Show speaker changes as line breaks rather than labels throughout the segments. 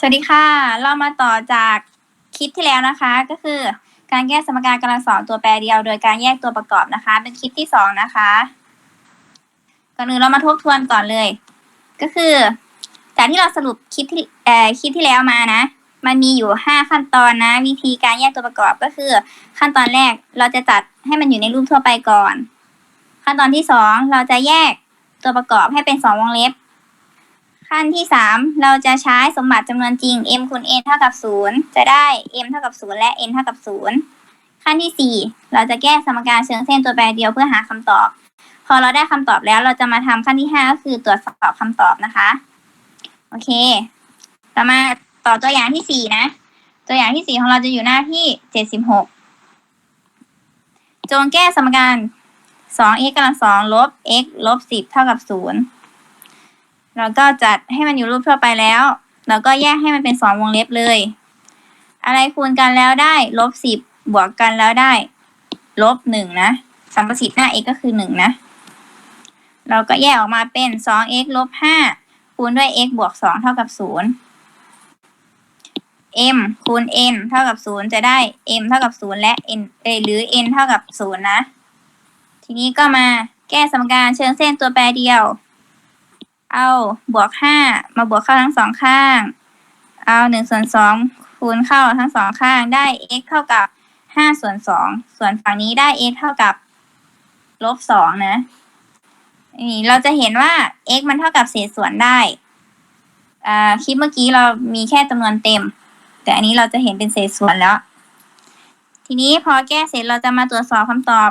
สวัสดีค่ะ เรามาต่อจากคลิปที่แล้วนะคะ ก็คือการแยกสมการกำลังสองตัวแปรเดียว โดยการแยกตัวประกอบนะคะ เป็นคลิปที่สองนะคะก่อนอื่นเรามาทบทวนก่อนเลย ก็คือ จากที่เราสรุปคลิปที่เอ่อคลิปที่แล้วมานะ มันมีอยู่ห้าขั้นตอนนะ วิธีการแยกตัวประกอบก็คือ ขั้นตอนแรกเราจะจัดให้มันอยู่ในรูปทั่วไปก่อน ขั้นตอนที่สองเราจะแยกตัวประกอบให้เป็นสองวงเล็บ ขั้นที่ 3 เราจะใช้สมบัติจำนวนจริง m คูณ n เท่ากับ 0 จะได้ m เท่ากับ 0 และ n เท่ากับ 0 ขั้นที่ 4 เราจะแก้สมการเชิงเส้นตัวแปรเดียวเพื่อหาคำตอบ พอเราได้คำตอบแล้วเราจะมาทำขั้นที่ 5 ก็คือตรวจสอบคำตอบนะคะ โอเค เรามาต่อตัวอย่างที่ 4 นะ ตัวอย่างที่ 4 ของเราจะอยู่หน้าที่ 76 จงแก้สมการ 2x กำลัง2ลบ x ลบ 10 เท่ากับ 0 เราก็จัดให้มันอยู่รูปทั่วไปแล้วเราก็แยกให้มันเป็นสองวงเล็บเลย อะไรคูณกันแล้วได้ลบสิบบวกกันแล้วได้ลบหนึ่งนะสัมประสิทธิ์หน้า x ก็คือหนึ่งนะเราก็แยกออกมาเป็นสอง x ลบห้าคูณด้วย x บวกสองเท่ากับศูนย์ m คูณ n เท่ากับศูนย์จะได้ m เท่ากับศูนย์และ n เอยหรือ n เท่ากับศูนย์นะ ทีนี้ก็มาแก้สมการเชิงเส้นตัวแปรเดียว เอาบวกห้ามาบวกเข้าทั้งสองข้าง เอาหนึ่งส่วนสองคูณเข้าทั้งสองข้างได้ x เท่ากับห้าส่วนสองส่วนฝั่งนี้ได้ x เท่ากับลบสองนะนี่เราจะเห็นว่า x มันเท่ากับเศษส่วนได้คลิปเมื่อกี้เรามีแค่จำนวนเต็ม แต่อันนี้เราจะเห็นเป็นเศษส่วนแล้ว ทีนี้พอแก้เสร็จเราจะมาตรวจสอบคำตอบ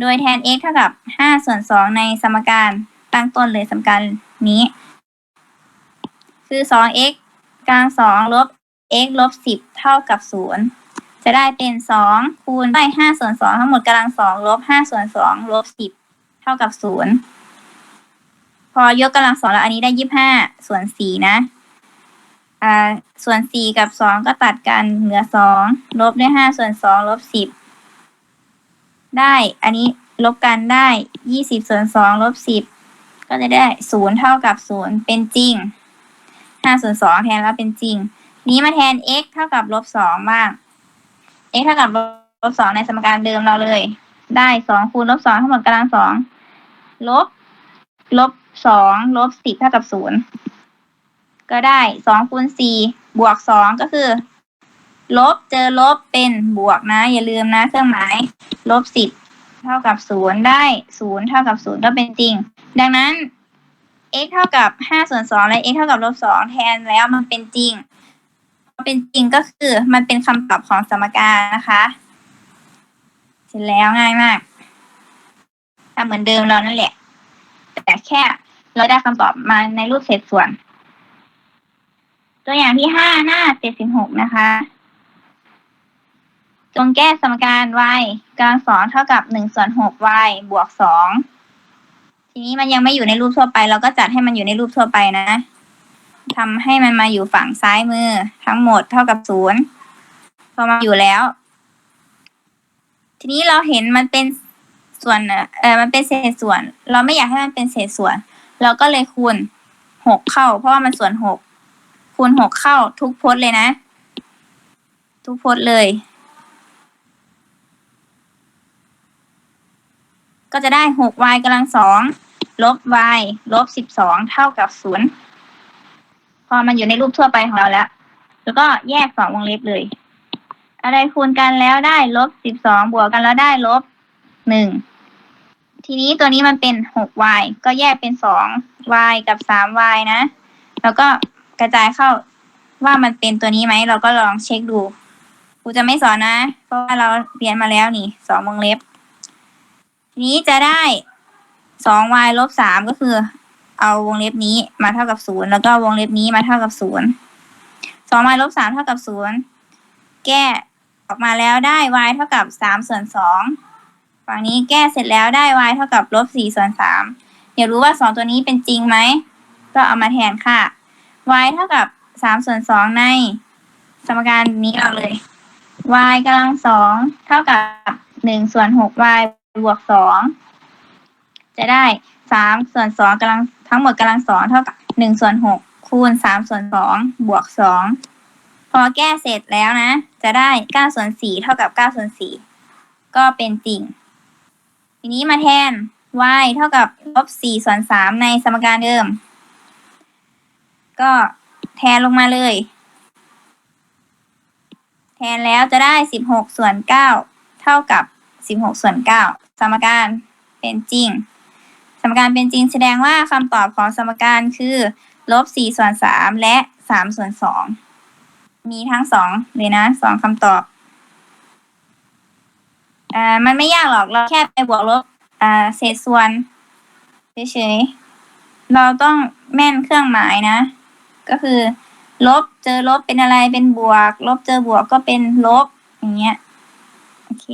โดยแทน x เท่ากับห้าส่วนสองในสมการตั้งต้นเลยสมการ นี้ คือสอง x กลางสองลบ x ลบสิบเท่ากับศูนย์จะได้เป็นสองคูณได้ห้าส่วนสองทั้งหมดกำลังสองลบห้าส่วนสองลบสิบเท่ากับศูนย์พอยกกำลังสองแล้วอันนี้ได้ยี่ห้าส่วนสี่นะอ่าส่วนสี่กับสองก็ตัดกันเหลือสองลบด้วยห้าส่วนสองลบสิบได้ อันนี้ลบกันได้ยี่สิบส่วนสองลบสิบ ก็จะได้ศูนย์เท่ากับศูนย์เป็นจริงห้าส่วนสองแทนแล้วเป็นจริง นี้มาแทน x เท่ากับลบสองบ้าง x เท่ากับลบสองในสมการเดิมเราเลย ได้สองคูณลบสองทั้งหมดกำลังสองลบลบสองลบสิบเท่ากับศูนย์ก็ได้สองคูณสี่บวกสองก็คือ ลบเจอลบเป็นบวกนะ อย่าลืมนะ เครื่องหมาย ลบสิบ เท่ากับศูนย์ได้ศูนย์เท่ากับศูนย์ก็เป็นจริง ดังนั้น x เท่ากับห้าส่วนสองและ x เท่ากับลบสองแทนแล้วมันเป็นจริงเป็นจริงก็คือมันเป็นคำตอบของสมการนะคะ เสร็จแล้วง่ายมากทำเหมือนเดิมเรานั่นแหละ แต่แค่เราได้คำตอบมาในรูปเศษส่วน ตัวอย่างที่ห้าหน้าเจ็ดสิบหกนะคะ จงแก้สมการ y กำลังสองเท่ากับหนึ่งส่วนหก y บวกสองทีนี้มันยังไม่อยู่ในรูปทั่วไป เราก็จัดให้มันอยู่ในรูปทั่วไปนะทำให้มันมาอยู่ฝั่งซ้ายมือ ทั้งหมดเท่ากับศูนย์พอมาอยู่แล้ว ทีนี้เราเห็นมันเป็นส่วนเออมันเป็นเศษส่วน เราไม่อยากให้มันเป็นเศษส่วน เราก็เลยคูณหกเข้า เพราะว่ามันส่วนหกคูณหกเข้าทุกพจน์เลยนะ ทุกพจน์เลย ก็จะได้หก y กำลังสองลบ y ลบสิบสองเท่ากับศูนย์พอมันอยู่ในรูปทั่วไปของเราแล้ว แล้วก็แยกสองวงเล็บเลย อะไรคูณกันแล้วได้ลบสิบสองบวกกันแล้วได้ลบหนึ่งทีนี้ตัวนี้มันเป็นหก y ก็แยกเป็นสอง y กับสาม y นะ แล้วก็กระจายเข้าว่ามันเป็นตัวนี้ไหม เราก็ลองเช็คดูครูจะไม่สอนนะ เพราะว่าเราเรียนมาแล้วนี่สองวงเล็บ ทีนี้จะได้สอง y ลบสามก็คือ เอาวงเล็บนี้มาเท่ากับศูนย์แล้วก็วงเล็บนี้มาเท่ากับศูนย์สอง y ลบสามเท่ากับศูนย์แก้ออกมาแล้วได้ y เท่ากับสามส่วนสองฝั่งนี้แก้เสร็จแล้วได้ y เท่ากับลบสี่ส่วนสามอยากรู้ว่าสองตัวนี้เป็นจริงไหม ก็เอามาแทนค่ะ y เท่ากับสามส่วนสองใน สมการนี้เราเลย y กำลังสองเท่ากับหนึ่งส่วนหก y บวกสองจะได้สามส่วนสองกำลังทั้งหมดกำลังสองเท่ากับหนึ่งส่วนหกคูณสามส่วนสองบวกสองพอแก้เสร็จแล้วนะ จะได้เก้าส่วนสี่เท่ากับเก้าส่วนสี่ก็เป็นจริง ทีนี้มาแทน y เท่ากับลบสี่ส่วนสามในสมการเดิม ก็แทนลงมาเลย แทนแล้วจะได้สิบหกส่วนเก้าเท่ากับ สิบหกส่วนเก้าสมการเป็นจริง สมการเป็นจริงแสดงว่าคำตอบของสมการคือลบสี่ส่วนสามและสามส่วนสองมีทั้งสองเลยนะสองคำตอบอ่ามันไม่ยากหรอกเราแค่ไปบวกลบอ่าเศษส่วนเฉยๆเราต้องแม่นเครื่องหมายนะ ก็คือ ลบเจอลบเป็นอะไรเป็นบวก ลบเจอบวกก็เป็นลบอย่างเงี้ยโอเค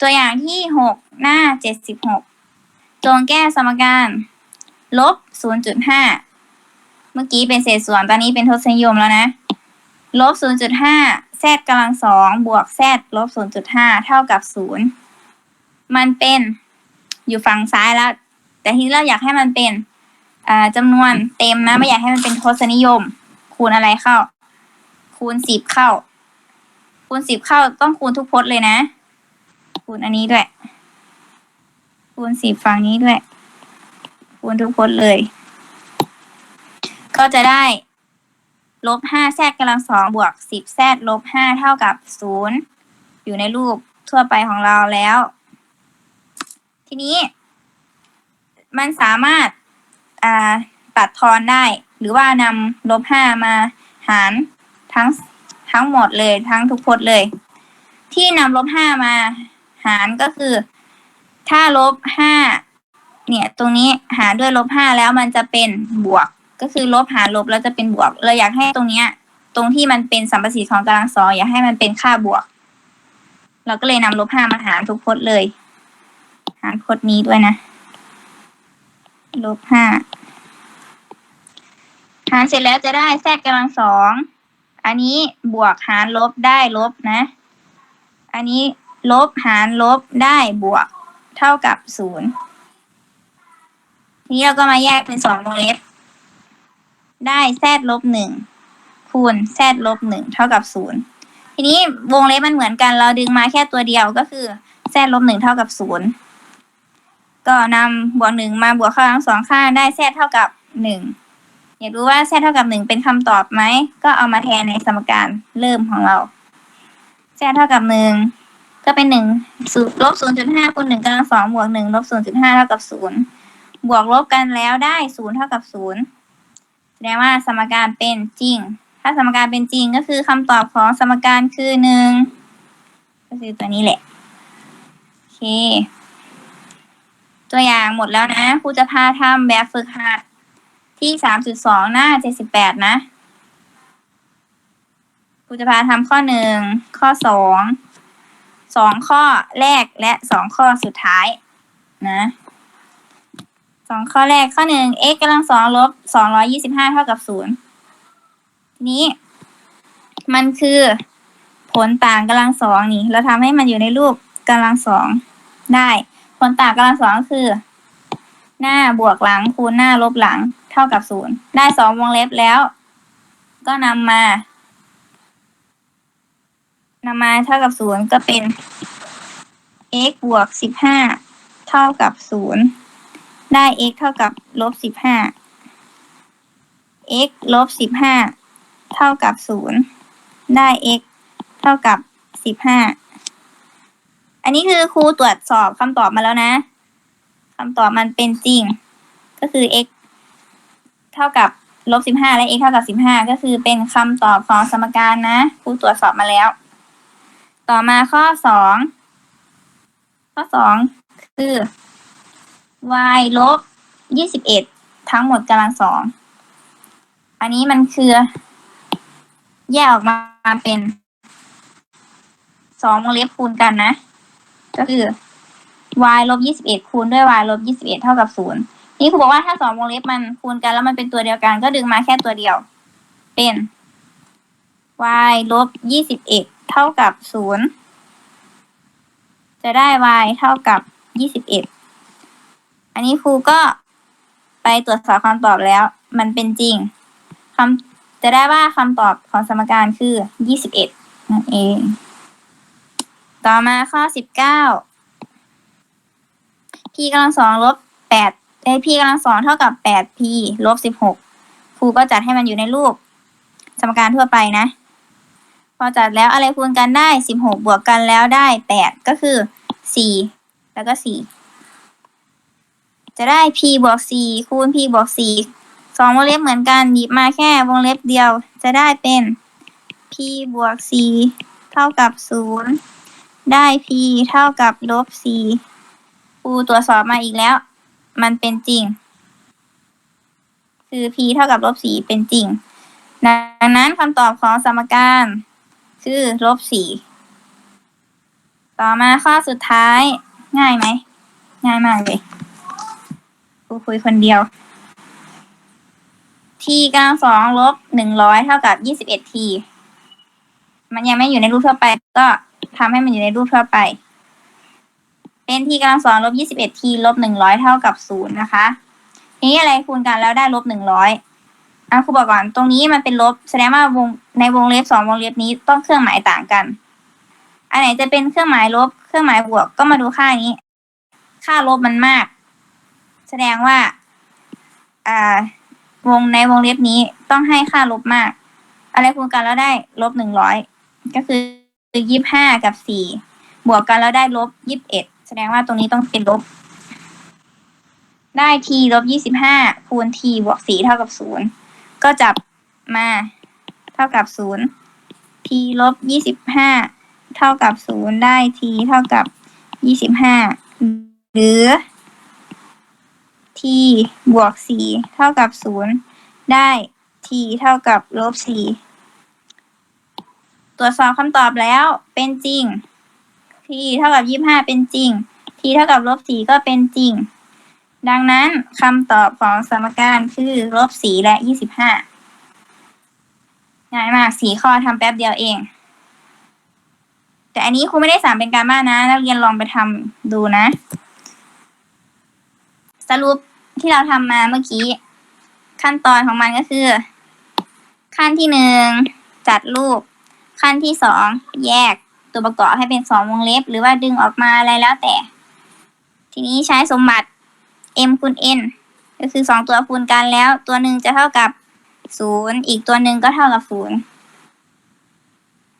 ตัวอย่างที่หกหน้าเจ็ดสิบหกจงแก้สมการ ลบศูนย์จุดห้าเมื่อกี้เป็นเศษส่วนตอนนี้เป็นทศนิยมแล้วนะ ลบศูนย์จุดห้าแซดกำลังสองบวกแซดลบศูนย์จุดห้าเท่ากับศูนย์มันเป็นอยู่ฝั่งซ้ายแล้ว แต่ที่เราอยากให้มันเป็นจำนวนเต็มนะ ไม่อยากให้มันเป็นทศนิยม คูณอะไรเข้า คูณสิบเข้า คูณสิบเข้าต้องคูณทุกพจน์เลยนะ คูณอันนี้ด้วย คูณสิบฝั่งนี้ด้วย คูณทุกพจน์เลย ก็จะได้ลบห้าแซดกำลังสองบวกสิบแซดลบห้าเท่ากับศูนย์อยู่ในรูปทั่วไปของเราแล้ว ทีนี้ มันสามารถอ่าตัดทอนได้ หรือว่านำลบห้ามาหารทั้งทั้งหมดเลยทั้งทุกพจน์เลย ที่นำลบห้ามา หารก็คือ ถ้าลบห้าเนี่ย ตรงนี้หารด้วยลบห้าแล้วมันจะเป็นบวก ก็คือลบหารลบแล้วจะเป็นบวก เราอยากให้ตรงเนี้ย ตรงที่มันเป็นสัมประสิทธิ์ของกำลังสองอยากให้มันเป็นค่าบวก เราก็เลยนำลบห้ามาหารทุกพจน์เลย หารพจน์นี้ด้วยนะลบห้าหารเสร็จแล้วจะได้แทรกกำลังสอง อันนี้บวกหารลบได้ลบนะ อันนี้ ลบหารลบได้บวก เท่ากับศูนย์ทีนี้เราก็มาแยกเป็นสองวงเล็บ ได้แซดลบหนึ่งคูณแซดลบหนึ่งเท่ากับศูนย์ทีนี้วงเล็บมันเหมือนกัน เราดึงมาแค่ตัวเดียวก็คือแซดลบหนึ่งเท่ากับศูนย์ก็นำบวกหนึ่งมาบวกเข้าทั้งสองข้างได้แซดเท่ากับหนึ่งอยากรู้ว่าแซดเท่ากับหนึ่งเป็นคำตอบไหม ก็เอามาแทนในสมการเริ่มของเราแซดเท่ากับหนึ่ง ก็เป็นหนึ่งลบศูนย์จุดห้าคูณหนึ่งกำลังสองบวกหนึ่งลบศูนย์จุดห้าเท่ากับศูนย์บวกลบกันแล้วได้ศูนย์เท่ากับศูนย์แสดงว่าสมการเป็นจริง ถ้าสมการเป็นจริงก็คือคำตอบของสมการคือหนึ่งก็คือตัวนี้แหละโอเค ตัวอย่างหมดแล้วนะครูจะพาทำแบบฝึกหัดที่สามจุดสองหน้าเจ็ดสิบแปดนะครูจะพาทำข้อหนึ่งข้อสอง สองข้อแรกและสองข้อสุดท้ายนะสองข้อแรกข้อหนึ่ง x กำลังสองลบสองร้อยี่สิบห้าเท่ากับศูนย์นี้ มันคือ ผลต่างกำลังสองนี่ เราทำให้มันอยู่ในรูปกำลังสองได้ ผลต่างกำลังสองคือ หน้าบวกหลังคูณหน้าลบหลังเท่ากับศูนย์ได้สองวงเล็บแล้ว ก็นำมา นำมาเท่ากับศูนย์ก็เป็น x บวกสิบห้าเท่ากับศูนย์ได้ x เท่ากับลบสิบห้า x ลบสิบห้าเท่ากับศูนย์ได้ x เท่ากับสิบห้าอันนี้คือครูตรวจสอบคำตอบมาแล้วนะคำตอบมันเป็นจริง ก็คือ x เท่ากับลบสิบห้าและ x เท่ากับสิบห้าก็คือเป็นคำตอบของสมการนะครูตรวจสอบมาแล้ว ต่อมาข้อสองข้อสองคือ y ลบยี่สิบเอ็ดทั้งหมดกำลังสอง อันนี้มันคือ แยกออกมาเป็นสองวงเล็บคูณกันนะ ก็คือ y ลบยี่สิบเอ็ดคูณด้วย y ลบยี่สิบเอ็ดเท่ากับศูนย์นี่ครูบอกว่าถ้าสองวงเล็บมันคูณกันแล้วมันเป็นตัวเดียวกัน ก็ดึงมาแค่ตัวเดียว เป็น y ลบยี่สิบเอ็ด เท่ากับศูนย์จะได้ y เท่ากับยี่สิบเอ็ดอันนี้ครูก็ไปตรวจสอบคำตอบแล้ว มันเป็นจริงคำจะได้ว่าคำตอบของสมการคือยี่สิบเอ็ดนั่นเอง ต่อมาข้อสิบเก้า p กำลังสองลบแปดเอ้ p กำลังสองเท่ากับแปด p ลบสิบหกครูก็จัดให้มันอยู่ในรูป สมการทั่วไปนะ พอจัดแล้วอะไรคูณกันได้สิบหกบวกกันแล้วได้แปดก็คือสี่แล้วก็สี่จะได้ p บวกสี่คูณ p บวกสี่สองวงเล็บเหมือนกันหยิบมาแค่วงเล็บเดียว จะได้เป็น p บวกสี่เท่ากับศูนย์ได้ p เท่ากับลบสี่ครูตรวจสอบมาอีกแล้ว มันเป็นจริง คือ p เท่ากับลบสี่เป็นจริง ดังนั้นคำตอบของสมการ คือลบสี่ต่อมาข้อสุดท้ายง่ายไหม ง่ายมากเลยครูคุยคนเดียว t กำลังสองลบหนึ่งร้อยเท่ากับยี่สิบเอ็ด t มันยังไม่อยู่ในรูปทั่วไป ก็ทำให้มันอยู่ในรูปทั่วไป เป็น t กำลังสองลบยี่สิบเอ็ด t ลบหนึ่งร้อยเท่ากับศูนย์นะคะ ทีนี้อะไรคูณกันแล้วได้ลบหนึ่งร้อย อะครูบอกก่อนตรงนี้มันเป็นลบ แสดงว่าวงในวงเล็บสองวงเล็บนี้ต้องเครื่องหมายต่างกัน อันไหนจะเป็นเครื่องหมายลบ เครื่องหมายบวกก็มาดูค่านี้ ค่าลบมันมาก แสดงว่า อ่าวงในวงเล็บนี้ต้องให้ค่าลบมาก อะไรคูณกันแล้วได้ลบหนึ่งร้อยก็คือยี่ห้ากับสี่บวกกันแล้วได้ลบยี่สิบเอ็ดแสดงว่าตรงนี้ต้องเป็นลบ ได้ t ลบยี่สิบห้าคูณ t บวกสี่เท่ากับศูนย์ ก็จับมา เท่ากับศูนย์ t ลบยี่สิบห้าเท่ากับศูนย์ได้ t เท่ากับยี่สิบห้าหรือ t บวกสี่เท่ากับศูนย์ได้ t เท่ากับลบสี่ตรวจสอบคำตอบแล้วเป็นจริง t เท่ากับยี่ห้าเป็นจริง t เท่ากับลบสี่ก็เป็นจริง ดังนั้นคำตอบของสมการคือลบสี่และยี่สิบห้าง่ายมากสี่ข้อทำแป๊บเดียวเอง แต่อันนี้ครูไม่ได้สามเป็นการบ้านนะ นักเรียนลองไปทำดูนะ สรุปที่เราทำมาเมื่อกี้ ขั้นตอนของมันก็คือ ขั้นที่หนึ่งจัดรูป ขั้นที่สองแยกตัวประกอบให้เป็นสองวงเล็บ หรือว่าดึงออกมาอะไรแล้วแต่ ทีนี้ใช้สมบัติ m คูณ n ก็คือสองตัวคูณกันแล้ว ตัวหนึ่งจะเท่ากับศูนย์อีกตัวหนึ่งก็เท่ากับศูนย์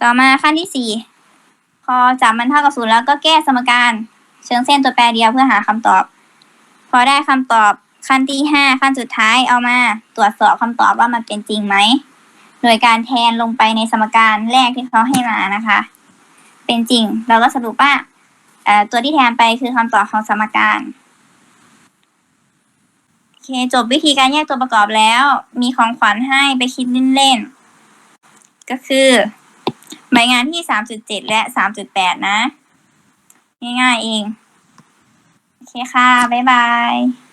ต่อมาขั้นที่สี่พอจับมันเท่ากับศูนย์แล้วก็แก้สมการ เชิงเส้นตัวแปรเดียวเพื่อหาคำตอบ พอได้คำตอบขั้นที่ห้าขั้นสุดท้ายเอามาตรวจสอบคำตอบว่ามันเป็นจริงไหม โดยการแทนลงไปในสมการแรกที่เขาให้มานะคะ เป็นจริงเราก็สรุปว่าตัวที่แทนไปคือคำตอบของสมการ เคจบวิธีการแยกตัวประกอบแล้ว มีของขวัญให้ไปคิดเล่นๆ ก็คือใบงานที่สามจุดเจ็ดและสามจุดแปดนะ ง่ายๆเอง โอเคค่ะ บ๊ายบาย